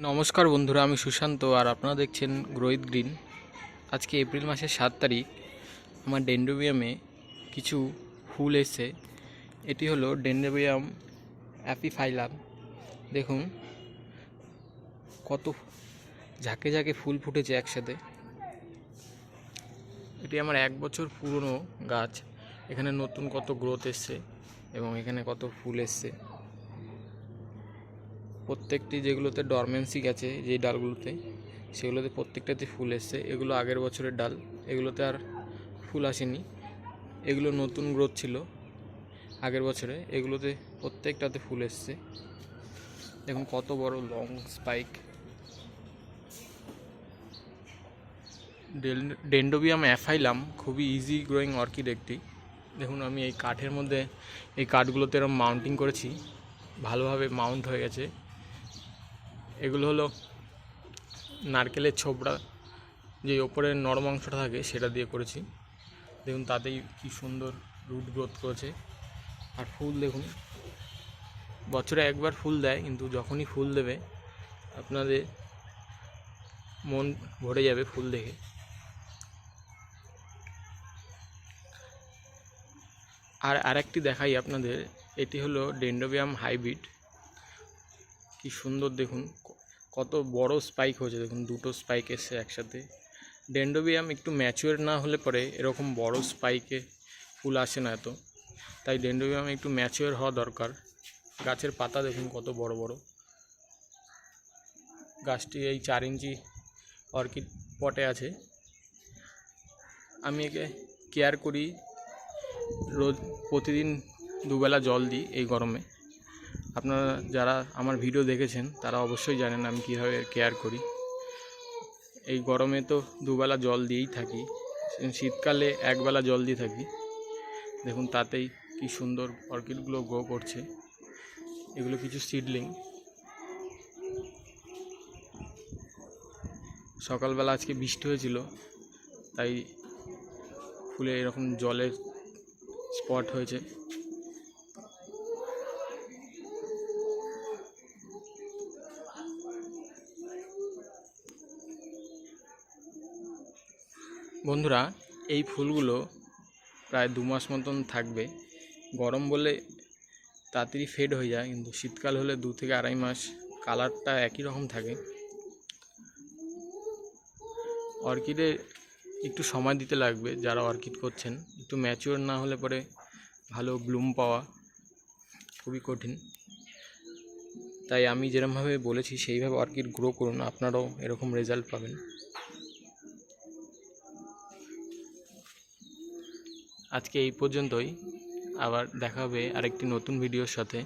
নমস্কার বন্ধুরা, আমি সুশান্ত আর আপনারা দেখছেন গ্রোহিত গ্রিন। আজকে এপ্রিল মাসের সাত তারিখ, আমার ডেন্ডোবিয়ামে কিছু ফুল এসছে। এটি হলো ডেন্ডোবিয়াম অ্যাপিফাইলাম। দেখুন, কত ঝাঁকে ঝাঁকে ফুল ফুটেছে একসাথে। এটি আমার এক বছর পুরনো গাছ। এখানে নতুন কত গ্রোথ এসছে এবং এখানে কত ফুল এসছে। প্রত্যেকটি যেগুলোতে ডরমেন্সি গেছে, যেই ডালগুলোতে, সেগুলোতে প্রত্যেকটাতে ফুল এসছে। এগুলো আগের বছরের ডাল, এগুলোতে আর ফুল আসেনি। এগুলো নতুন গ্রোথ ছিল আগের বছরে, এগুলোতে প্রত্যেকটাতে ফুল এসছে। দেখুন কত বড় লং স্পাইক ডেন্ডোবিয়াম অ্যাফাইলাম, খুবই ইজি গ্রোয়িং অর্কিড একটি। দেখুন আমি এই কাঠের মধ্যে, এই কাঠগুলোতে এরকম মাউন্টিং করেছি। ভালোভাবে মাউন্ট হয়ে গেছে। এগুলো হলো নারকেলের ছোবড়া, যে ওপরের নরম অংশটা থাকে সেটা দিয়ে করেছি। দেখুন তাতেই কি সুন্দর রুট গ্রোথ করেছে। আর ফুল দেখুন, বছরে একবার ফুল দেয়, কিন্তু যখনই ফুল দেবে, আপনাদের মন ভরে যাবে ফুল দেখে। আর আরেকটি দেখাই আপনাদের, এটি হলো ডেন্ডোবিয়াম হাইব্রিড। কি সুন্দর দেখুন কত বড় স্পাইক হয়েছে দেখুন, দুটো স্পাইক এসছে একসাথে। ডেন্ডোবিয়াম একটু ম্যাচিওর না হলে পরে এরকম বড় স্পাইকে ফুল আসে না এত। তাই ডেন্ডোবিয়াম একটু ম্যাচিওর হওয়া দরকার। গাছের পাতা দেখুন কত বড় বড়। গাছটি এই চার ইঞ্চি অর্কিড পটে আছে। আমি একে কেয়ার করি। রোজ প্রতিদিন দুবেলা জল দিই এই গরমে। আপনারা যারা আমার ভিডিও দেখেছেন, তারা অবশ্যই জানেন আমি কীভাবে কেয়ার করি। এই গরমে তো দুবেলা জল দিয়েই থাকি শীতকালে একবেলা জল দিয়ে থাকি। দেখুন, তাতেই কি সুন্দর অর্কিডগুলো গ্রো করছে। এগুলো কিছু সিডলিং সকালবেলা আজকে বৃষ্টি হয়েছিল, তাই ফুলে এরকম জলের স্পট হয়েছে। বন্ধুরা, এই ফুলগুলো প্রায় দু মাস মতন থাকবে। গরম বলে তাড়াতাড়ি ফেড হয়ে যায়, কিন্তু শীতকাল হলে দু থেকে আড়াই মাস কালারটা একই রকম থাকে। অর্কিডে একটু সময় দিতে লাগবে, যারা অর্কিড করছেন। একটু ম্যাচিওর না হলে পরে ভালো ব্লুম পাওয়া খুবই কঠিন। তাই আমি যেরকমভাবে বলেছি, সেইভাবে অর্কিড গ্রো করুন, আপনারাও এরকম রেজাল্ট পাবেন। আজকে এই পর্যন্তই। আবার দেখা হবে আরেকটি নতুন ভিডিওর সাথে।